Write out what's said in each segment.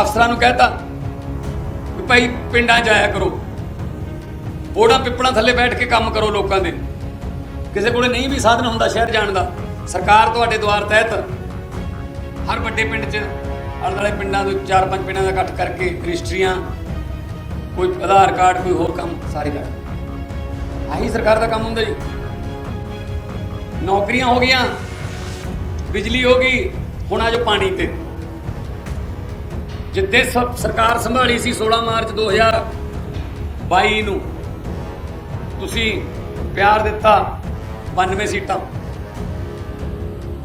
ਅਫਸਰਾਂ ਨੂੰ ਕਹਿਤਾ ਵੀ ਭਾਈ ਪਿੰਡਾਂ ਜਾਇਆ ਕਰੋ। ਬੋੜਾ ਪਿੱਪਣਾ ਥੱਲੇ ਬੈਠ ਕੇ ਕੰਮ ਕਰੋ ਲੋਕਾਂ ਦੇ। ਕਿਸੇ ਕੋਲੇ ਨਹੀਂ ਵੀ ਸਾਧਨ ਹੁੰਦਾ ਸ਼ਹਿਰ ਜਾਣ ਦਾ। ਸਰਕਾਰ ਤੁਹਾਡੇ ਦੁਆਰ ਤਹਿਤ ਹਰ ਵੱਡੇ ਪਿੰਡ 'ਚ ਆਲੇ ਦੁਆਲੇ ਪਿੰਡਾਂ ਤੋਂ ਚਾਰ ਪੰਜ ਪਿੰਡਾਂ ਦਾ ਇਕੱਠ ਕਰਕੇ ਰਜਿਸਟਰੀਆਂ, ਕੋਈ ਆਧਾਰ ਕਾਰਡ, ਕੋਈ ਹੋਰ ਕੰਮ, ਸਾਰੇ ਕਰ। ਆਹੀ ਸਰਕਾਰ ਦਾ ਕੰਮ ਹੁੰਦਾ ਜੀ। ਨੌਕਰੀਆਂ ਹੋ ਗਈਆਂ, ਬਿਜਲੀ ਹੋ ਗਈ, ਹੁਣ ਆ ਜੋ ਪਾਣੀ ਤੇ। ਜਿੱਦੇ ਸਭ ਸਰਕਾਰ ਸੰਭਾਲੀ ਸੀ 16 ਮਾਰਚ 2022 ਨੂੰ, ਤੁਸੀਂ ਪਿਆਰ ਦਿੱਤਾ 92 ਸੀਟਾਂ।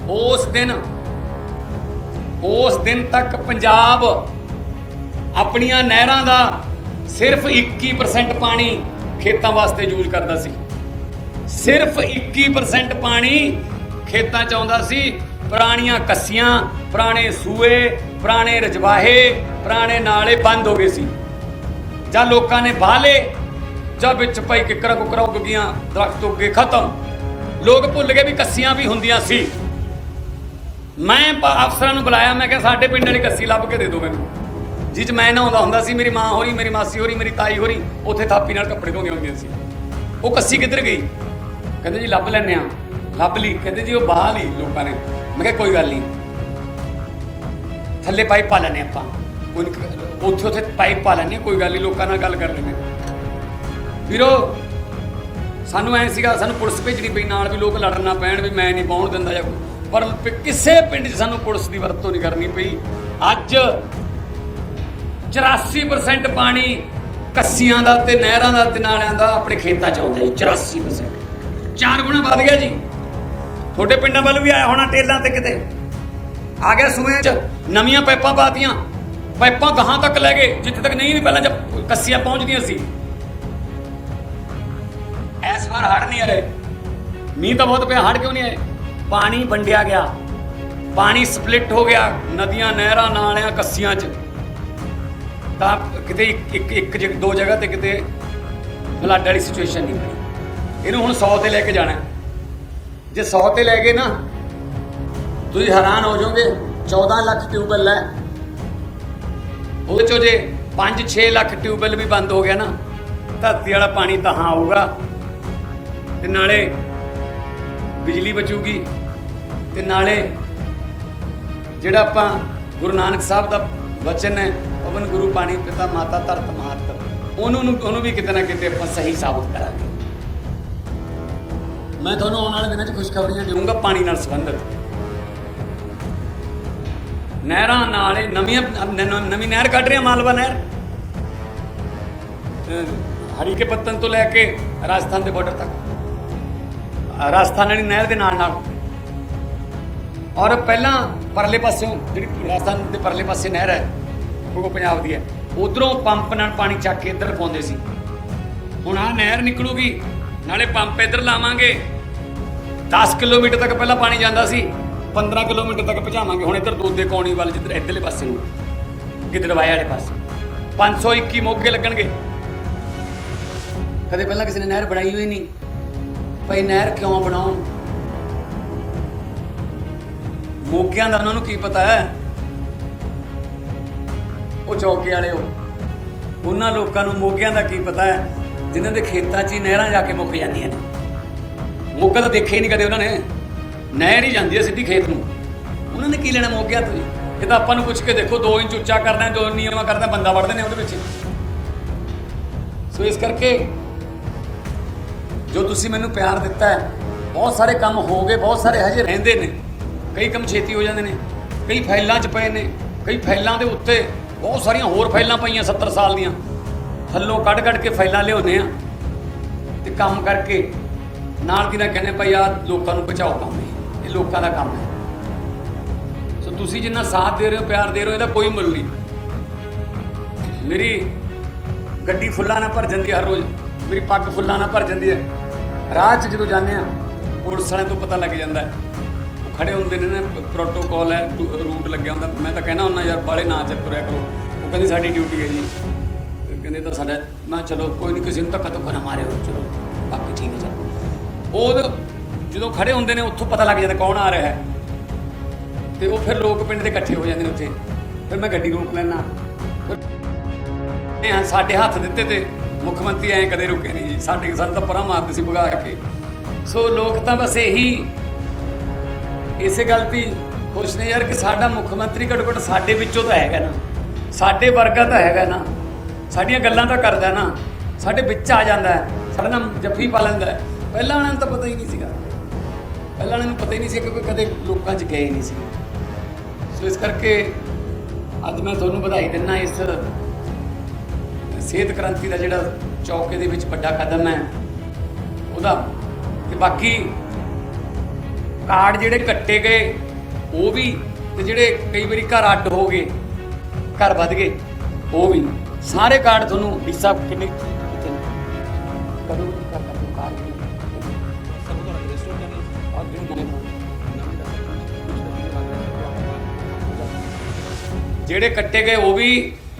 ਉਸ ਦਿਨ ਉਸ ਦਿਨ ਤੱਕ ਪੰਜਾਬ ਆਪਣੀਆਂ ਨਹਿਰਾਂ ਦਾ ਸਿਰਫ 21% ਪਾਣੀ ਖੇਤਾਂ ਵਾਸਤੇ ਯੂਜ਼ ਕਰਦਾ ਸੀ। ਸਿਰਫ 21% ਪਾਣੀ ਖੇਤਾਂ ਚ ਆਉਂਦਾ ਸੀ, ਪੁਰਾਣੀਆਂ ਕੱਸੀਆਂ, ਪੁਰਾਣੇ ਸੂਏ, ਪੁਰਾਣੇ ਰਜਵਾਹੇ, ਪੁਰਾਣੇ ਨਾਲੇ ਬੰਦ ਹੋ ਗਏ ਸੀ। ਜਾਂ ਲੋਕਾਂ ਨੇ ਬਾਹਲੇ, ਜਾਂ ਵਿੱਚ ਪਈ ਕਿਕਰਾਂ ਕੁਕਰਾਂ ਉੱਗ ਗਈਆਂ, ਦਰਖਤ ਉੱਗ ਗਏ, ਖਤਮ। ਲੋਕ ਭੁੱਲ ਗਏ ਵੀ ਕੱਸੀਆਂ ਵੀ ਹੁੰਦੀਆਂ ਸੀ। ਮੈਂ ਅਫਸਰਾਂ ਨੂੰ ਬੁਲਾਇਆ, ਮੈਂ ਕਿਹਾ ਸਾਡੇ ਪਿੰਡ ਵਾਲੀ ਕੱਸੀ ਲੱਭ ਕੇ ਦੇ ਦਿਓ ਮੈਨੂੰ। ਜਿਹ ਚ ਮੈਂ ਨਹਾਉਂਦਾ ਹੁੰਦਾ ਸੀ, ਮੇਰੀ ਮਾਂ ਹੋਰੀ, ਮੇਰੀ ਮਾਸੀ ਹੋਰੀ, ਮੇਰੀ ਤਾਈ ਹੋਰੀ, ਉੱਥੇ ਥਾਪੀ ਨਾਲ ਕੱਪੜੇ ਧੋਂਦੀਆਂ ਹੁੰਦੀਆਂ ਸੀ। ਉਹ ਕੱਸੀ ਕਿੱਧਰ ਗਈ? ਕਹਿੰਦੇ ਜੀ, ਲੱਭ ਲੈਣੇ ਆ ਲੱਭ ਲਈ, ਕਹਿੰਦੇ ਜੀ ਉਹ ਬਾਹਰ ਲਈ ਲੋਕਾਂ ਨੇ। ਮੈਂ ਕਿਹਾ, ਕੋਈ ਗੱਲ ਨਹੀਂ। ਥੱਲੇ ਪਾਈਪ ਪਾ ਲੈਣੇ ਆਪਾਂ। ਕੋਈ ਉੱਥੇ ਉੱਥੇ ਪਾਈਪ ਪਾ ਲੈਣੇ ਕੋਈ ਗੱਲ ਨਹੀਂ, ਲੋਕਾਂ ਨਾਲ ਗੱਲ ਕਰ ਲੈਣੇ ਵੀਰੋ, ਸਾਨੂੰ ਐ ਸੀਗਾ, ਸਾਨੂੰ ਪੁਲਿਸ ਭੇਜਣੀ ਪਈ, ਨਾਲ ਵੀ ਲੋਕ ਲੜਨ ਨਾ ਪੈਣ ਵੀ ਮੈਂ ਨਹੀਂ ਪਾਉਣ ਦਿੰਦਾ ਜਾਂ ਪਰ ਕਿਸੇ ਪਿੰਡ 'ਚ ਸਾਨੂੰ ਪੁਲਿਸ ਦੀ ਵਰਤੋਂ ਨਹੀਂ ਕਰਨੀ ਪਈ। ਅੱਜ 84% ਪਾਣੀ ਕੱਸੀਆਂ ਦਾ ਤੇ ਨਹਿਰਾਂ ਦਾ ਤੇ ਨਾਲਿਆਂ ਦਾ ਆਪਣੇ ਖੇਤਾਂ 'ਚ ਆਉਂਦਾ ਜੀ 84% ਚਾਰ ਗੁਣਾ ਵੱਧ ਗਿਆ ਜੀ। ਤੁਹਾਡੇ ਪਿੰਡਾਂ ਵੱਲ ਵੀ ਆਇਆ ਹੋਣਾ ਟੇਲਾਂ ਤੇ ਕਿਤੇ? ਆ ਗਿਆ ਸੂਏ 'ਚ, ਨਵੀਆਂ ਪਾਈਪਾਂ ਪਾਤੀਆਂ। ਪਾਈਪਾਂ ਗਾਹਾਂ ਤੱਕ ਲੈ ਗਏ, ਜਿੱਥੇ ਤੱਕ ਨਹੀਂ ਵੀ ਪਹਿਲਾਂ ਜਦ ਕੱਸੀਆਂ ਪਹੁੰਚਦੀਆਂ ਸੀ। ਇਸ ਵਾਰ ਹੜ ਨਹੀਂ ਆਏ। ਮੀਂਹ ਤਾਂ ਬਹੁਤ ਪਿਆ ਹੜ ਕਿਉਂ ਨਹੀਂ ਆਏ? ਪਾਣੀ ਵੰਡਿਆ ਗਿਆ। ਪਾਣੀ ਸਪਲਿਟ ਹੋ ਗਿਆ ਨਦੀਆਂ, ਨਹਿਰਾਂ, ਨਾਲਿਆਂ, ਕੱਸੀਆਂ 'ਚ। ਤਾਂ ਕਿਤੇ ਇੱਕ ਇੱਕ ਦੋ ਜਗ੍ਹਾ ਤੇ ਕਿਤੇ ਫਲੱਡ ਵਾਲੀ ਸਿਚੁਏਸ਼ਨ ਨਹੀਂ ਬਣੀ। ਇਹਨੂੰ ਹੁਣ 100 ਤੇ ਲੈ ਕੇ ਜਾਣਾ ਜੇ 100 ਤੇ ਲੈ ਗਏ ਨਾ, ਤੁਸੀਂ ਹੈਰਾਨ ਹੋ ਜਾਓਗੇ 14 ਲੱਖ ਟਿਊਬਵੈੱਲ ਹੈ। ਉਹਦੇ ਚੋਂ ਜੇ 5-6 ਲੱਖ ਟਿਊਬਵੈੱਲ ਵੀ ਬੰਦ ਹੋ ਗਿਆ ਨਾ, ਧਰਤੀ ਵਾਲਾ ਪਾਣੀ ਤਾਂ ਆਊਗਾ। ਤੇ ਨਾਲੇ ਬਿਜਲੀ ਬਚੂਗੀ, ਤੇ ਨਾਲੇ ਜਿਹੜਾ ਆਪਾਂ ਗੁਰੂ ਨਾਨਕ ਸਾਹਿਬ ਦਾ ਵਚਨ ਹੈ, ਪਵਨ ਗੁਰੂ ਪਾਣੀ ਪਿਤਾ ਮਾਤਾ ਧਰਤ ਮਾਤ, ਉਹਨੂੰ ਉਹਨੂੰ ਵੀ ਕਿਤੇ ਨਾ ਕਿਤੇ ਆਪਾਂ ਸਹੀ ਸਾਬਤ ਕਰਾਂਗੇ। ਮੈਂ ਤੁਹਾਨੂੰ ਆਉਣ ਵਾਲੇ ਦਿਨਾਂ 'ਚ ਖੁਸ਼ਖਬਰੀਆਂ ਦੇਵਾਂਗਾ ਪਾਣੀ ਨਾਲ ਸੰਬੰਧਿਤ। ਨਹਿਰਾਂ ਨਾਲ ਨਵੀਆਂ, ਨਵੀਂ ਨਹਿਰ ਕੱਢ ਰਹੇ ਮਾਲਵਾ ਨਹਿਰ। ਹਰੀ ਹਰੀਕੇ ਪੱਤਨ ਤੋਂ ਲੈ ਕੇ ਰਾਜਸਥਾਨ ਦੇ ਬਾਰਡਰ ਤੱਕ। ਰਾਜਸਥਾਨ ਵਾਲੀ ਨਹਿਰ ਦੇ ਨਾਲ ਨਾਲ। ਔਰ ਪਹਿਲਾਂ ਪਰਲੇ ਪਾਸਿਓਂ ਜਿਹੜੀ ਰਾਜਸਥਾਨ ਦੇ ਪਰਲੇ ਪਾਸੇ ਨਹਿਰ ਹੈ, ਉਹ ਪੰਜਾਬ ਦੀ ਹੈ। ਉਧਰੋਂ ਪੰਪ ਨਾਲ ਪਾਣੀ ਚੱਕ ਕੇ ਇੱਧਰ ਪਾਉਂਦੇ ਸੀ। ਹੁਣ ਆਹ ਨਹਿਰ ਨਿਕਲੂਗੀ ਨਾਲੇ ਪੰਪ ਇੱਧਰ ਲਾਵਾਂਗੇ। 10 ਕਿਲੋਮੀਟਰ ਤੱਕ ਪਹਿਲਾਂ ਪਾਣੀ ਜਾਂਦਾ ਸੀ 15 ਕਿਲੋਮੀਟਰ ਤੱਕ ਪਹੁੰਚਾਵਾਂਗੇ। ਹੁਣ ਇੱਧਰ ਦੋਦੇ ਕੌਣੀ ਵੱਲ, ਜਿੱਧਰ ਇੱਧਰਲੇ ਪਾਸੇ ਨੂੰ ਗਿੱਦੜਵਾਏ ਵਾਲੇ ਪਾਸੇ। 521 ਮੋਗੇ ਲੱਗਣਗੇ। ਕਦੇ ਪਹਿਲਾਂ ਕਿਸੇ ਨੇ ਨਹਿਰ ਬਣਾਈ ਹੋਈ ਨਹੀਂ। ਭਾਈ ਨਹਿਰ ਕਿਉਂ ਬਣਾਉਣ? ਮੋਗਿਆਂ ਦਾ ਉਹਨਾਂ ਨੂੰ ਕੀ ਪਤਾ ਹੈ? ਉਹ ਚੌਕੇ ਵਾਲੇ ਉਹ ਉਹਨਾਂ ਲੋਕਾਂ ਨੂੰ ਮੋਗਿਆਂ ਦਾ ਕੀ ਪਤਾ ਹੈ? ਜਿਨ੍ਹਾਂ ਦੇ ਖੇਤਾਂ 'ਚ ਹੀ ਨਹਿਰਾਂ ਜਾ ਕੇ ਮੁੱਕ ਜਾਂਦੀਆਂ ਨੇ। ਮੋਗਾ ਤਾਂ ਦੇਖਿਆ ਹੀ ਨਹੀਂ ਕਦੇ ਉਹਨਾਂ ਨੇ। ਨਹਿਰ ਹੀ ਜਾਂਦੀ ਹੈ ਸਿੱਧੀ ਖੇਤ ਨੂੰ। ਉਹਨਾਂ ਨੇ ਕੀ ਲੈਣਾ ਮੋਗਿਆ ਤੁਸੀਂ? ਇਹ ਤਾਂ ਆਪਾਂ ਨੂੰ ਪੁੱਛ ਕੇ ਦੇਖੋ 2 ਇੰਚ ਉੱਚਾ ਕਰਨਾ ਹੈ 2 ਨੀਵਾਂ ਕਰਨਾ, ਬੰਦਾ ਵੜਦੇ ਨੇ ਉਹਦੇ ਵਿੱਚ। ਸੋ ਇਸ ਕਰਕੇ ਜੋ ਤੁਸੀਂ ਮੈਨੂੰ ਪਿਆਰ ਦਿੱਤਾ ਹੈ, ਬਹੁਤ ਸਾਰੇ ਕੰਮ ਹੋ ਗਏ, ਬਹੁਤ ਸਾਰੇ ਹਜੇ ਰਹਿੰਦੇ ਨੇ। ਕਈ ਕੰਮ ਛੇਤੀ ਹੋ ਜਾਂਦੇ ਨੇ, ਕਈ ਫਾਈਲਾਂ 'ਚ ਪਏ ਨੇ, ਕਈ ਫਾਈਲਾਂ ਦੇ ਉੱਤੇ ਬਹੁਤ ਸਾਰੀਆਂ ਹੋਰ ਫਾਈਲਾਂ ਪਈਆਂ 70 ਸਾਲ ਦੀਆਂ। ਥੱਲੋਂ ਕੱਢ ਕੱਢ ਕੇ ਫਾਈਲਾਂ ਲਿਆਉਂਦੇ ਆ ਤੇ ਕੰਮ ਕਰਕੇ ਨਾਲ ਦੀ ਨਾਲ ਕਹਿੰਦੇ ਭਾਈ ਆ ਲੋਕਾਂ ਨੂੰ ਬਚਾਓ ਕੰਮ ਇਹ। ਲੋਕਾਂ ਦਾ ਕੰਮ ਹੈ। ਸੋ ਤੁਸੀਂ ਜਿੰਨਾ ਸਾਥ ਦੇ ਰਹੇ ਹੋ, ਪਿਆਰ ਦੇ ਰਹੇ ਹੋ, ਇਹਦਾ ਕੋਈ ਮੁੱਲ ਨਹੀਂ। ਮੇਰੀ ਗੱਡੀ ਫੁੱਲਾਂ ਨਾਲ ਭਰ ਜਾਂਦੀ ਹਰ ਰੋਜ਼। ਮੇਰੀ ਪੱਗ ਫੁੱਲਾਂ ਨਾਲ ਭਰ ਜਾਂਦੀ ਹੈ। ਰਾਹ 'ਚ ਜਦੋਂ ਜਾਂਦੇ ਆ ਪੁਲਿਸ ਵਾਲਿਆਂ ਤੋਂ ਪਤਾ ਲੱਗ ਜਾਂਦਾ ਹੈ। ਉਹ ਖੜੇ ਹੁੰਦੇ ਨੇ ਨਾ ਪ੍ਰੋਟੋਕੋਲ ਹੈ, ਰੂਟ ਲੱਗਿਆ ਹੁੰਦਾ। ਮੈਂ ਤਾਂ ਕਹਿਣਾ ਹੁੰਦਾ, ਯਾਰ ਬਾਲੇ ਨਾ ਚੱਕ ਤੁਰਿਆ ਕਰੋ। ਉਹ ਕਹਿੰਦੀ ਸਾਡੀ ਡਿਊਟੀ ਹੈ ਜੀ। ਤੇ ਤਾਂ ਸਾਡਾ ਮੈਂ ਕਿਹਾ ਚਲੋ ਕੋਈ ਨਹੀਂ ਕਿਸੇ ਨੂੰ ਧੱਕਾ ਧੁੱਕਾ ਨਾ ਮਾਰਿਓ ਚਲੋ, ਬਾਕੀ ਠੀਕ ਹੈ ਚਲੋ ਉਹ ਜਦੋਂ ਖੜੇ ਹੁੰਦੇ ਨੇ, ਉੱਥੋਂ ਪਤਾ ਲੱਗ ਜਾਂਦਾ ਕੌਣ ਆ ਰਿਹਾ ਹੈ। ਤੇ ਉਹ ਫਿਰ ਲੋਕ ਪਿੰਡ ਦੇ ਇਕੱਠੇ ਹੋ ਜਾਂਦੇ ਨੇ ਉੱਥੇ। ਫਿਰ ਮੈਂ ਗੱਡੀ ਰੋਕ ਲੈਣਾ ਇਹ ਸਾਡੇ ਹੱਥ ਦਿੱਤੇ ਤੇ ਮੁੱਖ ਮੰਤਰੀ ਐਂ ਕਦੇ ਰੁਕੇ ਨਹੀਂ ਜੀ। ਸਾਡੇ ਸਾਨੂੰ ਤਾਂ ਪਰਾਂ ਮਾਰਦੇ ਸੀ ਭਗਾ ਕੇ। ਸੋ ਲੋਕ ਤਾਂ ਬਸ ਇਹੀ ਇਸੇ ਗੱਲ ਤੇ ਖੁਸ਼ ਨੇ ਯਾਰ ਕਿ ਸਾਡਾ ਮੁੱਖ ਮੰਤਰੀ ਘੱਟੋ ਘੱਟ ਸਾਡੇ ਵਿੱਚੋਂ ਤਾਂ ਹੈਗਾ ਨਾ। ਸਾਡੇ ਵਰਗਾ ਤਾਂ ਹੈਗਾ ਨਾ। ਸਾਡੀਆਂ ਗੱਲਾਂ ਤਾਂ ਕਰਦਾ ਨਾ, ਸਾਡੇ ਵਿੱਚ ਆ ਜਾਂਦਾ ਸਾਡੇ ਨਾਲ ਜੱਫੀ ਪਾ ਲੈਂਦਾ ਪਹਿਲਾਂ ਉਹਨਾਂ ਨੂੰ ਤਾਂ ਪਤਾ ਹੀ ਨਹੀਂ ਸੀਗਾ। ਪਹਿਲਾਂ ਉਹਨਾਂ ਨੂੰ ਪਤਾ ਹੀ ਨਹੀਂ ਸੀ ਕਿਉਂਕਿ ਕਦੇ ਲੋਕਾਂ 'ਚ ਗਏ ਨਹੀਂ ਸੀ ਸੋ ਇਸ ਕਰਕੇ ਅੱਜ ਮੈਂ ਤੁਹਾਨੂੰ ਵਧਾਈ ਦਿੰਦਾ ਇਸ ਸਿਹਤ ਕ੍ਰਾਂਤੀ ਦਾ ਜਿਹੜਾ ਚੌਕੇ ਦੇ ਵਿੱਚ ਵੱਡਾ ਕਦਮ ਹੈ, ਉਹਦਾ। ਤੇ ਬਾਕੀ ਕਾਰਡ ਜਿਹੜੇ ਕੱਟੇ ਗਏ, ਉਹ ਵੀ ਤੇ ਜਿਹੜੇ ਕਈ ਵਾਰੀ ਘਰ ਅੱਡ ਹੋ ਗਏ, ਘਰ ਵੱਧ ਗਏ, ਉਹ ਵੀ। ਸਾਰੇ ਕਾਰਡ ਤੁਹਾਨੂੰ ਹਿੱਸਾ ਕਿੰਨੇ ਕਿੱਥੇ ਨੇ? ਕਦੋਂ ਕਰ ਕਰ ਕਾਰਡ ਔਰ ਜਿਹੜੇ ਨਵੇਂ ਜਿਹੜੇ ਕੱਟੇ ਗਏ ਉਹ ਵੀ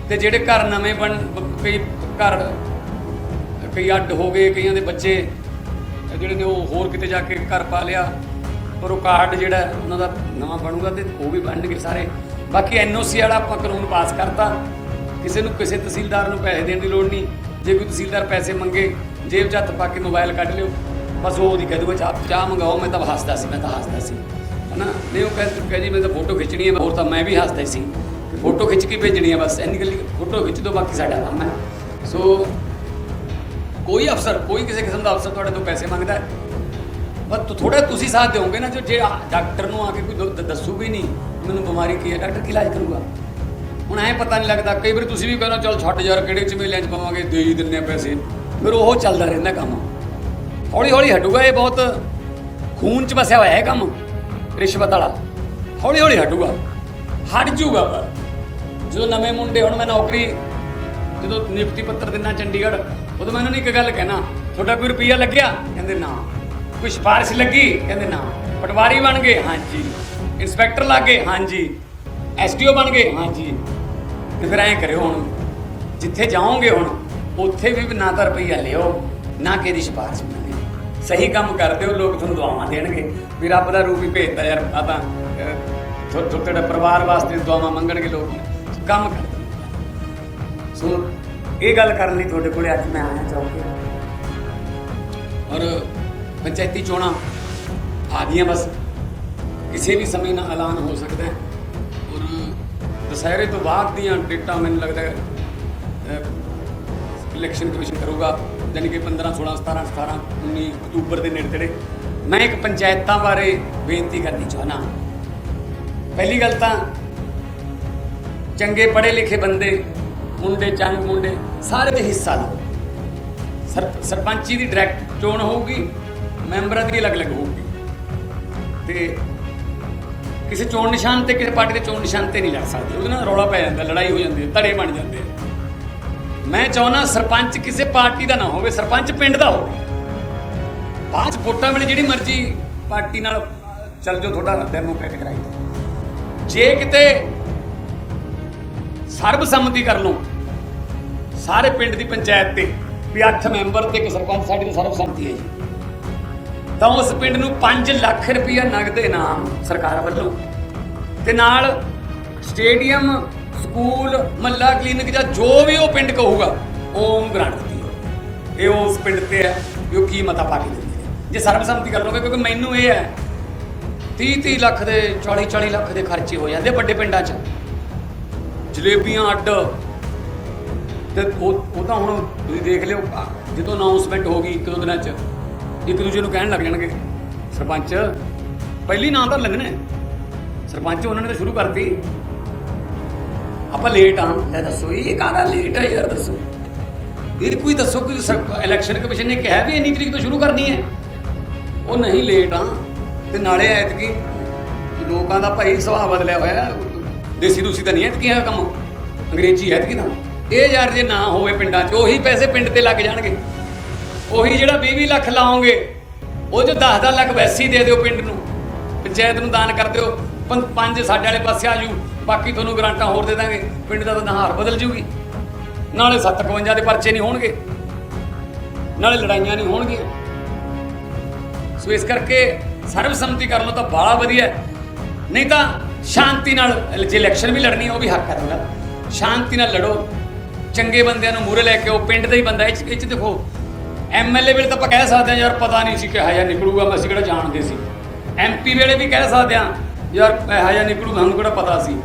ਤੇ ਜਿਹੜੇ ਘਰ ਨਵੇਂ ਬਣ ਕਈ ਘਰ ਕਈ ਅੱਡ ਹੋ ਗਏ, ਕਈਆਂ ਦੇ ਬੱਚੇ ਜਿਹੜੇ ਨੇ ਉਹ ਹੋਰ ਕਿਤੇ ਜਾ ਕੇ ਘਰ ਪਾ ਲਿਆ, ਪਰ ਉਹ ਕਾਰਡ ਜਿਹੜਾ ਉਹਨਾਂ ਦਾ ਨਵਾਂ ਬਣੂਗਾ ਤੇ ਉਹ ਵੀ ਬਣਨਗੇ ਸਾਰੇ। ਬਾਕੀ ਐਨਓਸੀ ਵਾਲਾ ਆਪਾਂ ਕਾਨੂੰਨ ਪਾਸ ਕਰਤਾ। ਕਿਸੇ ਨੂੰ ਕਿਸੇ ਤਹਿਸੀਲਦਾਰ ਨੂੰ ਪੈਸੇ ਦੇਣ ਦੀ ਲੋੜ ਨਹੀਂ। ਜੇ ਕੋਈ ਤਹਿਸੀਲਦਾਰ ਪੈਸੇ ਮੰਗੇ, ਜੇਬ 'ਚ ਹੱਥ ਪਾ ਕੇ ਮੋਬਾਈਲ ਕੱਢ ਲਿਓ। ਬਸ ਉਹ ਉਹਦੀ ਕਹਿ ਦੂਗਾ ਚਾਹ ਚਾਹ ਮੰਗਾਓ, ਮੈਂ ਤਾਂ ਹੱਸਦਾ ਸੀ, ਮੈਂ ਤਾਂ ਹੱਸਦਾ ਸੀ। ਹਨਾ? ਨਹੀਂ, ਉਹ ਕਹਿ ਕਹੇ ਜੀ, ਮੈਂ ਤਾਂ ਫੋਟੋ ਖਿੱਚਣੀ ਹੈ ਹੋਰ ਤਾਂ ਮੈਂ ਵੀ ਹੱਸਦਾ ਸੀ। ਫੋਟੋ ਖਿੱਚ ਕੇ ਭੇਜਣੀ ਹੈ ਬਸ, ਇੰਨੀ ਗੱਲ ਫੋਟੋ ਖਿੱਚ ਦੋ, ਬਾਕੀ ਸਾਡਾ ਕੰਮ ਹੈ। ਸੋ ਕੋਈ ਅਫਸਰ, ਕੋਈ ਕਿਸੇ ਕਿਸਮ ਦਾ ਅਫਸਰ ਤੁਹਾਡੇ ਤੋਂ ਪੈਸੇ ਮੰਗਦਾ ਹੈ? ਪਰ ਥੋੜਾ ਤੁਸੀਂ ਸਾਥ ਦਿਓਗੇ ਨਾ, ਜੋ ਜੇ ਆ- ਡਾਕਟਰ ਨੂੰ ਆ ਕੇ ਕੋਈ ਦ- ਦੱਸੂਗਾ ਹੀ ਨਹੀਂ, ਮੈਨੂੰ ਬਿਮਾਰੀ ਕੀ ਹੈ, ਡਾਕਟਰ ਕੀ ਇਲਾਜ ਕਰੂਗਾ? ਹੁਣ ਐ ਪਤਾ ਨਹੀਂ ਲੱਗਦਾ ਕਈ ਵਾਰੀ ਤੁਸੀਂ ਵੀ ਕਹਿੰਦੇ ਹੋ, ਚੱਲ ਛੱਡ ਯਾਰ ਕਿਹੜੇ ਝਮੇਲਿਆਂ 'ਚ ਪਾਵਾਂਗੇ ਦੇ ਹੀ ਦਿੰਨੇ ਪੈਸੇ। ਫਿਰ ਉਹ ਚੱਲਦਾ ਰਹਿੰਦਾ ਕੰਮ। ਹੌਲੀ ਹੌਲੀ ਹਟੂਗਾ ਇਹ ਬਹੁਤ ਖੂਨ 'ਚ ਵਸਿਆ ਹੋਇਆ ਹੈ ਕੰਮ ਰਿਸ਼ਵਤ ਵਾਲਾ। ਹੌਲੀ ਹੌਲੀ ਹਟੂਗਾ। ਹਟ ਜੂਗਾ ਪਰ। ਜਦੋਂ ਨਵੇਂ ਮੁੰਡੇ ਹੁਣ ਮੈਂ ਨੌਕਰੀ ਜਦੋਂ ਨਿਯੁਕਤੀ ਪੱਤਰ ਦਿਨਾ ਚੰਡੀਗੜ੍ਹ ਉਦੋਂ ਮੈਂ ਉਹਨਾਂ ਨੂੰ ਇੱਕ ਗੱਲ ਕਹਿਣਾ ਤੁਹਾਡਾ ਕੋਈ ਰੁਪਈਆ ਲੱਗਿਆ? ਕਹਿੰਦੇ ਨਾ। ਕੋਈ ਸਿਫਾਰਿਸ਼ ਲੱਗੀ? ਕਹਿੰਦੇ ਨਾ। ਪਟਵਾਰੀ ਬਣ ਗਏ? ਹਾਂਜੀ। ਇੰਸਪੈਕਟਰ ਲੱਗ ਗਏ? ਹਾਂਜੀ। ਐਸਡੀਓ ਬਣ ਗਏ? ਹਾਂਜੀ। ਤੇ ਫਿਰ ਐਂ ਕਰਿਓ ਹੁਣ, ਜਿੱਥੇ ਜਾਓਗੇ ਹੁਣ, ਉੱਥੇ ਵੀ ਨਾ ਤਾਂ ਰੁਪਈਆ ਲਿਓ, ਨਾ ਕਿਹਦੀ ਸਿਫਾਰਿਸ਼ ਮੰਗੇ ਸਹੀ ਕੰਮ ਕਰਦੇ ਹੋ, ਲੋਕ ਤੁਹਾਨੂੰ ਦੁਆਵਾਂ ਦੇਣਗੇ। ਵੀ ਰੱਬ ਦਾ ਰੂਪ ਹੀ ਭੇਜਦਾ ਯਾਰ ਆ ਤਾਂ ਥੋ- ਥੋ- ਤੁਹਾਡੇ ਪਰਿਵਾਰ ਵਾਸਤੇ ਦੁਆਵਾਂ ਮੰਗਣਗੇ ਲੋਕ। ਕੰਮ ਕਰਦੇ ਸੋ ਇਹ ਗੱਲ ਕਰਨ ਲਈ ਤੁਹਾਡੇ ਕੋਲੇ ਅੱਜ ਮੈਂ ਆਇਆ ਚਾਹੁੰਦਾ ਔਰ ਪੰਚਾਇਤੀ ਚੋਣਾਂ ਆ ਗਈਆਂ ਬਸ। ਕਿਸੇ ਵੀ ਸਮੇਂ ਨਾਲ ਐਲਾਨ ਹੋ ਸਕਦਾ ਹੈ। ਦੁਸਹਿਰੇ ਤੋਂ ਬਾਅਦ ਦੀਆਂ ਡੇਟਾਂ ਮੈਨੂੰ ਲੱਗਦਾ ਇਲੈਕਸ਼ਨ ਕਮਿਸ਼ਨ ਕਰੂਗਾ ਯਾਨੀ ਕਿ 15 16 17 18 19 ਅਕਤੂਬਰ ਦੇ ਨੇੜੇ ਤੇੜੇ ਮੈਂ ਇੱਕ ਪੰਚਾਇਤਾਂ ਬਾਰੇ ਬੇਨਤੀ ਕਰਨੀ ਚਾਹਨਾ ਪਹਿਲੀ ਗੱਲ ਤਾਂ ਚੰਗੇ ਪੜ੍ਹੇ ਲਿਖੇ ਬੰਦੇ, ਮੁੰਡੇ ਚੰਗ ਮੁੰਡੇ, ਸਾਰੇ ਦੇ ਹਿੱਸਾ ਲਓ। ਸਰ, ਸਰਪੰਚੀ ਦੀ ਡਾਇਰੈਕਟ ਚੋਣ ਹੋਊਗੀ, ਮੈਂਬਰਾਂ ਦੀ ਅਲੱਗ-ਅਲੱਗ ਹੋਊਗੀ। ਤੇ ਕਿਸੇ ਚੋਣ ਨਿਸ਼ਾਨ ਤੇ, ਕਿਸੇ ਪਾਰਟੀ ਦੇ ਚੋਣ ਨਿਸ਼ਾਨ ਤੇ ਨਹੀਂ ਲੜ ਸਕਦੇ। ਉਹਦੇ ਨਾਲ ਰੌਲਾ ਪੈ ਜਾਂਦਾ, ਲੜਾਈ ਹੋ ਜਾਂਦੀ ਹੈ, ਧੜੇ ਬਣ ਜਾਂਦੇ ਮੈਂ ਚਾਹੁੰਦਾ ਸਰਪੰਚ ਕਿਸੇ ਪਾਰਟੀ ਦਾ ਨਾ ਹੋਵੇ, ਸਰਪੰਚ ਪਿੰਡ ਦਾ ਹੋਵੇ। ਬਾਅਦ 'ਚ ਵੋਟਾਂ ਵੇਲੇ ਜਿਹੜੀ ਮਰਜ਼ੀ ਪਾਰਟੀ ਨਾਲ, ਚੱਲ ਜਾਓ, ਤੁਹਾਡਾ ਡੈਮੋਕ੍ਰੈਟਿਕ ਰਾਈਟ ਜੇ ਕਿਤੇ ਸਰਬਸੰਮਤੀ ਕਰ ਲਓ, ਸਾਰੇ ਪਿੰਡ ਦੀ ਪੰਚਾਇਤ ਤੇ, ਵੀ 8 ਮੈਂਬਰ ਤੇ ਇੱਕ ਸਰਪੰਚ, ਸਾਡੀ ਤਾਂ ਸਰਬਸੰਮਤੀ ਹੈ ਜੀ। ਤਾਂ ਉਸ ਪਿੰਡ ਨੂੰ 5 ਲੱਖ ਰੁਪਇਆ ਨਗਦ ਇਨਾਮ ਸਰਕਾਰ ਵੱਲੋਂ। ਤੇ ਨਾਲ ਸਟੇਡੀਅਮ, ਸਕੂਲ, ਮੱਲਾ ਕਲੀਨਿਕ ਜਾਂ ਜੋ ਵੀ ਉਹ ਪਿੰਡ ਕਹੂਗਾ ਓਮ ਉਹਨੂੰ ਗ੍ਰਾਂਟ ਦਿੱਤੀ ਹੋਊਗੀ। ਇਹ ਉਸ ਪਿੰਡ ਤੇ ਹੈ ਵੀ ਉਹ ਕੀ ਮਤਾ ਪਾ ਕੇ ਦਿੰਦੇ ਨੇ ਜੇ ਸਰਬਸੰਮਤੀ ਕਰ ਲਓਗੇ ਕਿਉਂਕਿ ਮੈਨੂੰ ਇਹ ਹੈ 30 30 ਲੱਖ ਦੇ 40 40 ਲੱਖ ਦੇ ਖਰਚੇ ਹੋ ਜਾਂਦੇ ਵੱਡੇ ਪਿੰਡਾਂ 'ਚ। ਜਲੇਬੀਆਂ, ਅੱਡ। ਤੇ ਉਹ ਉਹ ਤਾਂ ਹੁਣ ਤੁਸੀਂ ਦੇਖ ਲਿਓ ਜਦੋਂ ਅਨਾਉਂਸਮੈਂਟ ਹੋ ਗਈ ਇੱਕ ਦੋ ਦਿਨਾਂ 'ਚ ਇੱਕ ਦੂਜੇ ਨੂੰ ਕਹਿਣ ਲੱਗ ਜਾਣਗੇ। ਸਰਪੰਚ, ਪਹਿਲੀ ਨਾਂ ਤਾਂ ਲੱਗਣਾ। ਸਰਪੰਚ ਉਹਨਾਂ ਨੇ ਤਾਂ ਸ਼ੁਰੂ ਕਰਤੀ। ਆਪਾਂ ਲੇਟ ਆਂ। ਲੈ ਦੱਸੋ, ਇਹ ਕਾਹਦਾ ਲੇਟ ਹੈ ਯਾਰ, ਦੱਸੋ। ਇਹ ਕੋਈ ਦੱਸੋ, ਕੋਈ ਇਲੈਕਸ਼ਨ ਕਮਿਸ਼ਨ ਨੇ ਕਿਹਾ ਵੀ ਇੰਨੀ ਤਰੀਕ ਤੋਂ ਸ਼ੁਰੂ ਕਰਨੀ ਹੈ? ਉਹ ਨਹੀਂ ਲੇਟ ਆ। ਤੇ ਨਾਲੇ ਐਤਕੀ ਲੋਕਾਂ ਦਾ ਭਾਈ ਸੁਭਾਅ ਬਦਲਿਆ ਹੋਇਆ ਦੇਸੀ ਦੂਸੀ ਤਾਂ ਨਹੀਂ ਐਤਕੀ ਹੈ ਕੰਮ। ਅੰਗਰੇਜ਼ੀ ਐਤਕੀ ਤਾਂ। ਇਹ ਯਾਰ ਜੇ ਨਾ ਹੋਵੇ ਪਿੰਡਾਂ 'ਚ, ਉਹੀ ਪੈਸੇ ਪਿੰਡ ਤੇ ਲੱਗ ਜਾਣਗੇ। ਉਹੀ ਜਿਹੜਾ 20 ਲੱਖ ਲਾਓਗੇ, ਉਹ ਜੋ 10-10 ਲੱਖ ਵੈਸੀ ਦੇ ਦਿਓ ਪਿੰਡ ਨੂੰ। ਪੰਚਾਇਤ ਨੂੰ ਦਾਨ ਕਰ ਦਿਓ। ਪੰਜ ਸਾਡੇ ਵਾਲੇ ਪਾਸੇ ਆ ਜੂ। ਬਾਕੀ ਤੁਹਾਨੂੰ ਗਰਾਂਟਾਂ ਹੋਰ ਦੇ ਦਾਂਗੇ। ਪਿੰਡ ਦਾ ਤਾਂ ਨਹਾਰ ਬਦਲ ਜੂਗੀ। ਨਾਲੇ 751 ਦੇ ਪਰਚੇ ਨਹੀਂ ਹੋਣਗੇ। ਨਾਲੇ ਲੜਾਈਆਂ ਨਹੀਂ ਹੋਣਗੀਆਂ। ਸੋ ਇਸ ਕਰਕੇ ਸਰਬਸੰਮਤੀ ਕਰ ਲਓ ਤਾਂ ਬਾਲਾ ਵਧੀਆ ਨਹੀਂ ਤਾਂ ਸ਼ਾਂਤੀ ਨਾਲ, ਜੇ ਇਲੈਕਸ਼ਨ ਵੀ ਲੜਨੀ ਹੈ, ਉਹ ਵੀ ਹੱਕ ਹੈ ਤੁਹਾਡਾ। ਸ਼ਾਂਤੀ ਨਾਲ ਲੜੋ। ਚੰਗੇ ਬੰਦਿਆਂ ਨੂੰ ਮੂਹਰੇ ਲੈ ਕੇ ਉਹ ਪਿੰਡ ਦਾ ਹੀ ਬੰਦਾ ਇਹ 'ਚ- ਇਹ ਚ ਦੇਖੋ। ਐਮਐਲਏ ਵੇਲੇ ਤਾਂ ਆਪਾਂ ਕਹਿ ਸਕਦੇ ਹਾਂ ਯਾਰ ਪਤਾ ਨਹੀਂ ਸੀ ਕਿਹਾ ਜਿਹਾ ਨਿਕਲੂਗਾ, ਮੈਂ ਅਸੀਂ ਕਿਹੜਾ ਜਾਣਦੇ ਸੀ। ਐਮਪੀ ਵੇਲੇ ਵੀ ਕਹਿ ਸਕਦੇ ਹਾਂ ਯਾਰ ਇਹੋ ਜਿਹਾ ਨਿਕਲੂ, ਸਾਨੂੰ ਕਿਹੜਾ ਪਤਾ ਸੀ,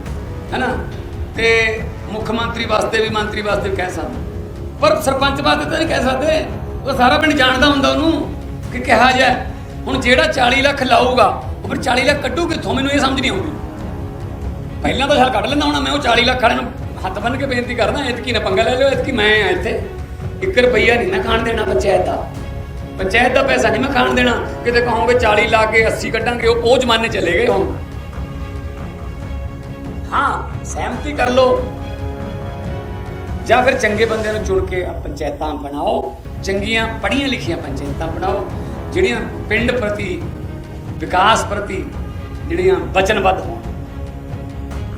ਹੈਨਾ? ਤੇ ਮੁੱਖ ਮੰਤਰੀ ਵਾਸਤੇ ਵੀ ਮੰਤਰੀ ਵਾਸਤੇ ਵੀ ਕਹਿ ਸਕਦੇ ਪਰ ਸਰਪੰਚ ਵਾਸਤੇ ਤਾਂ ਨਹੀਂ ਕਹਿ ਸਕਦੇ। ਉਹ ਸਾਰਾ ਪਿੰਡ ਜਾਣਦਾ ਹੁੰਦਾ ਉਹਨੂੰ ਕਿ ਕਿਹਾ ਜਿਹਾ ਹੁਣ ਜਿਹੜਾ 40 ਲੱਖ ਲਾਊਗਾ, ਉਹ ਫਿਰ 40 ਲੱਖ ਕੱਢੂ ਕਿੱਥੋਂ? ਮੈਨੂੰ ਇਹ ਸਮਝ ਨਹੀਂ ਆਉਂਦੀ। ਪਹਿਲਾਂ ਤਾਂ ਸ਼ਾਲ ਕੱਢ ਲੈਂਦਾ ਹੁਣ, ਮੈਂ ਉਹ 40 ਲੱਖ ਵਾਲੇ ਨੂੰ ਹੱਥ ਬੰਨ ਕੇ ਬੇਨਤੀ ਕਰਦਾ, ਐਤਕੀ ਨਾ ਪੰਗਾ ਲੈ ਲਿਓ, ਐਤਕੀ ਮੈਂ ਆ ਇੱਥੇ। 1 ਰੁਪਈਆ ਨਹੀਂ ਨਾ ਖਾਣ ਦੇਣਾ ਪੰਚਾਇਤ ਦਾ। ਪੰਚਾਇਤ ਦਾ ਪੈਸਾ ਨਹੀਂ ਮੈਂ ਖਾਣ ਦੇਣਾ। ਕਿਤੇ ਕਹੋਗੇ 40 ਲਾ ਕੇ 80 ਕੱਢਾਂਗੇ, ਉਹ ਜ਼ਮਾਨੇ ਚਲੇ ਗਏ ਹੁਣ। ਹਾਂ, ਸਹਿਮਤੀ ਕਰ ਲਓ। ਜਾਂ ਫਿਰ ਚੰਗੇ ਬੰਦਿਆਂ ਨੂੰ ਚੁਣ ਕੇ ਪੰਚਾਇਤਾਂ ਬਣਾਓ। ਚੰਗੀਆਂ ਪੜ੍ਹੀਆਂ ਲਿਖੀਆਂ ਪੰਚਾਇਤਾਂ ਬਣਾਓ। ਜਿਹੜੀਆਂ ਪਿੰਡ ਪ੍ਰਤੀ, ਵਿਕਾਸ ਪ੍ਰਤੀ ਜਿਹੜੀਆਂ ਵਚਨਬੱਧ ਹੋਣ।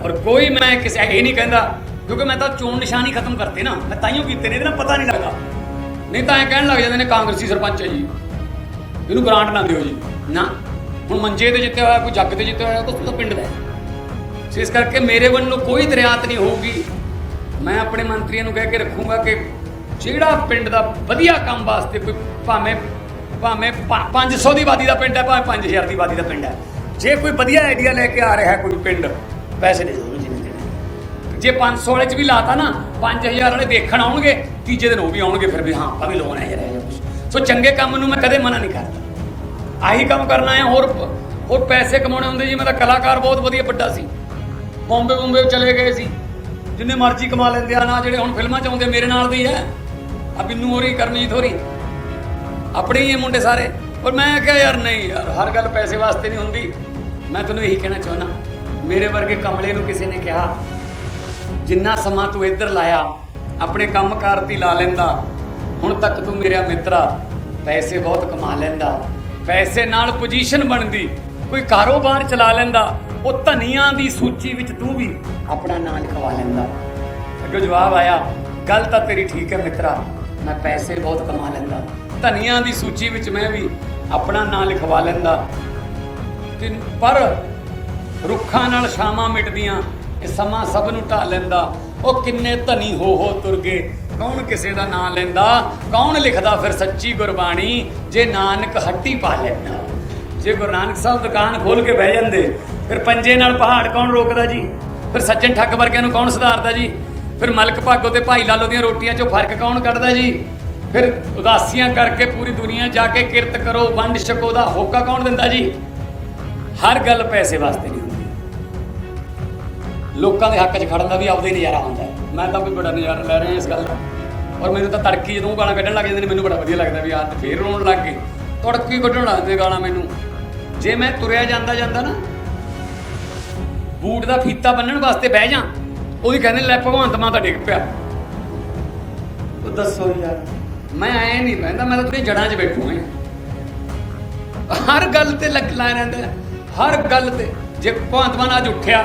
ਔਰ ਕੋਈ ਮੈਂ ਕਿਸੇ ਇਹ ਨਹੀਂ ਕਹਿੰਦਾ ਕਿਉਂਕਿ ਮੈਂ ਤਾਂ ਚੋਣ ਨਿਸ਼ਾਨ ਹੀ ਖਤਮ ਕਰਤੇ ਨਾ। ਮੈਂ ਤਾਈਓ ਕੀਤੇ ਨੇ, ਇਹਦੇ ਨਾਲ ਪਤਾ ਨਹੀਂ ਲੱਗਦਾ ਨਹੀਂ ਤਾਂ ਐ ਕਹਿਣ ਲੱਗ ਜਾਂਦੇ ਨੇ ਕਾਂਗਰਸੀ ਸਰਪੰਚ ਹੈ ਜੀ। ਇਹਨੂੰ ਗ੍ਰਾਂਟ ਨਾ ਦਿਓ ਜੀ। ਨਾ। ਹੁਣ ਮੰਜੇ ਤੇ ਜਿੱਤਿਆ ਹੋਇਆ, ਕੋਈ ਜੱਗ ਤੇ ਜਿੱਤਿਆ ਹੋਇਆ ਤਾਂ ਪਿੰਡ ਦਾ ਹੈ। ਸੋ ਇਸ ਕਰਕੇ ਮੇਰੇ ਵੱਲੋਂ ਕੋਈ ਦਰਿਆਤ ਨਹੀਂ ਹੋਊਗੀ। ਮੈਂ ਆਪਣੇ ਮੰਤਰੀਆਂ ਨੂੰ ਕਹਿ ਕੇ ਰੱਖੂੰਗਾ ਕਿ ਜਿਹੜਾ ਪਿੰਡ ਦਾ ਵਧੀਆ ਕੰਮ ਵਾਸਤੇ ਕੋਈ ਭਾਵੇਂ ਭਾਵੇਂ ਪਾ- 500 ਦੀ ਆਬਾਦੀ ਦਾ ਪਿੰਡ ਹੈ, ਭਾਵੇਂ 5000 ਦੀ ਆਬਾਦੀ ਦਾ ਪਿੰਡ ਹੈ। ਜੇ ਕੋਈ ਵਧੀਆ ਆਈਡੀਆ ਲੈ ਕੇ ਆ ਰਿਹਾ ਕੋਈ ਪਿੰਡ, ਪੈਸੇ ਦੇ ਜੇ 500 ਵਾਲੇ ਚ ਵੀ ਲਾਤਾ ਨਾ 5000 ਵਾਲੇ ਦੇਖਣ ਆਉਣਗੇ, ਤੀਜੇ ਦਿਨ ਉਹ ਵੀ ਆਉਣਗੇ, ਫਿਰ ਵੀ ਹਾਂ ਆਪਾਂ ਵੀ ਲੋਨ ਹੈ ਯਾਰ ਕੁਛ। ਸੋ ਚੰਗੇ ਕੰਮ ਨੂੰ ਮੈਂ ਕਦੇ ਮਨਾ ਨਹੀਂ ਕਰਦਾ। ਆਹੀ ਕੰਮ ਕਰਨਾ ਹੈ ਹੋਰ ਹੋਰ ਪੈਸੇ ਕਮਾਉਣੇ ਹੁੰਦੇ ਜੀ, ਮੈਂ ਤਾਂ ਕਲਾਕਾਰ ਬਹੁਤ ਵਧੀਆ ਵੱਡਾ ਸੀ। ਬੰਬੇ ਬੰਬੇ ਚਲੇ ਗਏ ਸੀ। ਜਿੰਨੇ ਮਰਜ਼ੀ ਕਮਾ ਲੈਂਦੇ ਆ, ਨਾ ਜਿਹੜੇ ਹੁਣ ਫਿਲਮਾਂ ਚ ਆਉਂਦੇ, ਮੇਰੇ ਨਾਲ ਦੇ ਹੀ। ਆ ਆ ਬਿੰਨੂ ਹੋਰੀ, ਕਰਮਜੀਤ ਹੋਰੀ। ਆਪਣੇ ਹੀ ਇਹ ਮੁੰਡੇ ਸਾਰੇ। ਪਰ ਮੈਂ ਕਿਹਾ, ਯਾਰ ਨਹੀਂ ਯਾਰ, ਹਰ ਗੱਲ ਪੈਸੇ ਵਾਸਤੇ ਨਹੀਂ ਹੁੰਦੀ। ਮੈਂ ਤੈਨੂੰ ਇਹੀ ਕਹਿਣਾ ਚਾਹੁੰਦਾ, ਮੇਰੇ ਵਰਗੇ ਕਮਲੇ ਨੂੰ ਕਿਸੇ ਨੇ ਕਿਹਾ ਜਿੰਨਾ ਸਮਾਂ ਤੂੰ ਇੱਧਰ ਲਾਇਆ, ਆਪਣੇ ਕੰਮਕਾਰ ਤੇ ਲਾ ਲੈਂਦਾ। ਹੁਣ ਤੱਕ ਤੂੰ ਮੇਰਾ ਮਿੱਤਰਾ ਪੈਸੇ ਬਹੁਤ ਕਮਾ ਲੈਂਦਾ। ਪੈਸੇ ਨਾਲ ਪੋਜੀਸ਼ਨ ਬਣਦੀ, ਕੋਈ ਕਾਰੋਬਾਰ ਚਲਾ ਲੈਂਦਾ, ਉਹ ਧਨੀਆਂ ਦੀ ਸੂਚੀ ਵਿੱਚ ਤੂੰ ਵੀ ਆਪਣਾ ਨਾਂ ਲਿਖਵਾ ਲੈਂਦਾ। ਅੱਗੇ ਜਵਾਬ ਆਇਆ, ਗੱਲ ਤਾਂ ਤੇਰੀ ਠੀਕ ਹੈ ਮਿੱਤਰਾ, ਮੈਂ ਪੈਸੇ ਬਹੁਤ ਕਮਾ ਲੈਂਦਾ। ਧਨੀਆਂ ਦੀ ਸੂਚੀ ਵਿੱਚ ਮੈਂ ਵੀ ਆਪਣਾ ਨਾਂ ਲਿਖਵਾ ਲੈਂਦਾ। ਪਰ ਰੁੱਖਾਂ ਨਾਲ ਛਾਵਾਂ ਮਿਟਦੀਆਂ ਇਹ ਸਮਾਂ ਸਭ ਨੂੰ ਢਾ ਲੈਂਦਾ। ਉਹ ਕਿੰਨੇ ਧਨੀ ਹੋ ਹੋ ਤੁਰ ਗਏ। ਕੌਣ ਕਿਸੇ ਦਾ ਨਾਂ ਲੈਂਦਾ? ਕੌਣ ਲਿਖਦਾ ਫਿਰ ਸੱਚੀ ਗੁਰਬਾਣੀ? ਜੇ ਨਾਨਕ ਹੱਟੀ ਪਾ ਲੈਂਦਾ। ਜੇ ਗੁਰੂ ਨਾਨਕ ਸਾਹਿਬ ਦੁਕਾਨ ਖੋਲ ਕੇ ਬਹਿ ਜਾਂਦੇ, ਫਿਰ ਪੰਜੇ ਨਾਲ ਪਹਾੜ ਕੌਣ ਰੋਕਦਾ ਜੀ? ਫਿਰ ਸੱਜਣ ਠੱਗ ਵਰਗਿਆਂ ਨੂੰ ਕੌਣ ਸੁਧਾਰਦਾ ਜੀ? ਫਿਰ ਮਲਕ ਭਾਗੋ ਤੇ ਭਾਈ ਲਾਲੋ ਦੀਆਂ ਰੋਟੀਆਂ 'ਚੋਂ ਫ਼ਰਕ ਕੌਣ ਕੱਢਦਾ ਜੀ? ਫਿਰ ਉਦਾਸੀਆਂ ਕਰਕੇ ਪੂਰੀ ਦੁਨੀਆ ਜਾ ਕੇ ਕਿਰਤ ਕਰੋ, ਵੰਡ ਛਕੋ ਦਾ ਹੋਕਾ ਕੌਣ ਦਿੰਦਾ ਜੀ? ਹਰ ਗੱਲ ਪੈਸੇ ਵਾਸਤੇ ਲੋਕਾਂ ਦੇ ਹੱਕ 'ਚ ਖੜਨ ਦਾ ਵੀ ਆਪਦਾ ਹੀ ਨਜ਼ਾਰਾ ਹੁੰਦਾ ਹੈ। ਮੈਂ ਤਾਂ ਵੀ ਬੜਾ ਨਜ਼ਾਰਾ ਲੈ ਰਿਹਾ ਇਸ ਗੱਲ ਦਾ। ਔਰ ਮੈਨੂੰ ਤਾਂ ਤੜਕੀ ਜਦੋਂ ਉਹ ਗਾਣਾ ਕੱਢਣ ਲੱਗ ਜਾਂਦੇ ਨੇ ਮੈਨੂੰ ਬੜਾ ਵਧੀਆ ਲੱਗਦਾ ਵੀ ਆਹ ਤੇ ਫੇਰ ਰੋਣ ਲੱਗ ਗਏ। ਤੜਕੀ ਕੱਢਣ ਲੱਗਦੇ ਗਾਣਾ ਮੈਨੂੰ। ਜੇ ਮੈਂ ਤੁਰਿਆ ਜਾਂਦਾ ਜਾਂਦਾ ਨਾ ਬੂਟ ਦਾ ਫੀਤਾ ਬੰਨਣ ਵਾਸਤੇ ਬਹਿ ਜਾ ਉਹਦੀ ਕਹਿੰਦੇ ਲੈ ਭਗਵੰਤ ਮਾਂ ਤਾਂ ਡਿੱਗ ਪਿਆ। ਉਹ ਦੱਸੋ ਯਾਰ। ਮੈਂ ਐ ਨਹੀਂ ਬਹਿੰਦਾ ਮੈਂ ਤਾਂ ਤੇਰੀ ਜੜਾਂ 'ਚ ਬੈਠੂ ਹਾਂ ਹਰ ਗੱਲ ਤੇ ਲੱਗ ਲਾ ਰਹਿੰਦਾ ਹੈ। ਹਰ ਗੱਲ ਤੇ। ਜੇ ਭਗਵੰਤ ਮਾਨ ਅੱਜ ਉੱਠਿਆ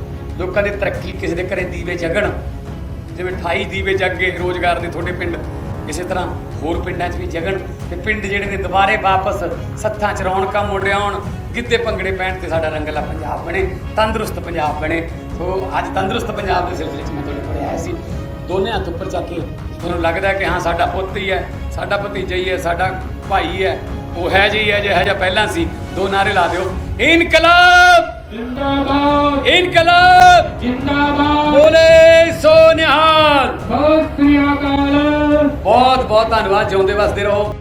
ਲੋਕਾਂ ਦੀ ਤਰੱਕੀ ਕਿਸੇ ਦੇ ਘਰੇ ਦੀਵੇ ਜਗਣ, ਜਿਵੇਂ 28 ਦੀਵੇ ਜਗ ਗਏ ਰੋਜ਼ਗਾਰ ਦੇ ਤੁਹਾਡੇ ਪਿੰਡ, ਇਸੇ ਤਰ੍ਹਾਂ ਹੋਰ ਪਿੰਡਾਂ 'ਚ ਵੀ ਜਗਣ ਤੇ ਪਿੰਡ ਜਿਹੜੇ ਨੇ ਦੁਬਾਰੇ ਵਾਪਸ ਸੱਥਾਂ 'ਚ ਰੌਣਕਾਂ ਮੁੜ ਆਉਣ ਗਿੱਧੇ ਭੰਗੜੇ ਪੈਣ ਤੇ ਸਾਡਾ ਰੰਗਲਾ ਪੰਜਾਬ ਬਣੇ, ਤੰਦਰੁਸਤ ਪੰਜਾਬ ਬਣੇ। ਸੋ ਅੱਜ ਤੰਦਰੁਸਤ ਪੰਜਾਬ ਦੇ ਸਿਲਸਿਲੇ 'ਚ ਮੈਂ ਤੁਹਾਡੇ ਕੋਲ ਆਇਆ ਸੀ। ਦੋਨੇ ਹੱਥ ਉੱਪਰ ਚੱਕ ਕੇ ਤੁਹਾਨੂੰ ਲੱਗਦਾ ਕਿ ਹਾਂ, ਸਾਡਾ ਪੁੱਤ ਹੀ ਹੈ, ਸਾਡਾ ਭਤੀਜਾ ਹੀ ਹੈ, ਸਾਡਾ ਭਾਈ ਹੈ, ਉਹ ਹੈ ਜੀ ਹੈ ਜਿਹੜਾ ਜਿਹਾ ਪਹਿਲਾਂ ਸੀ। ਦੋ ਨਾਰੇ ਲਾ ਦਿਓ। ਇਨਕਲਾਬ! ਸੋ ਨਿਹਾਲ ਸਤਿ ਸ੍ਰੀ ਅਕਾਲ ਬਹੁਤ ਬਹੁਤ ਧੰਨਵਾਦ ਜਿਉਂਦੇ ਵਸਦੇ ਰਹੋ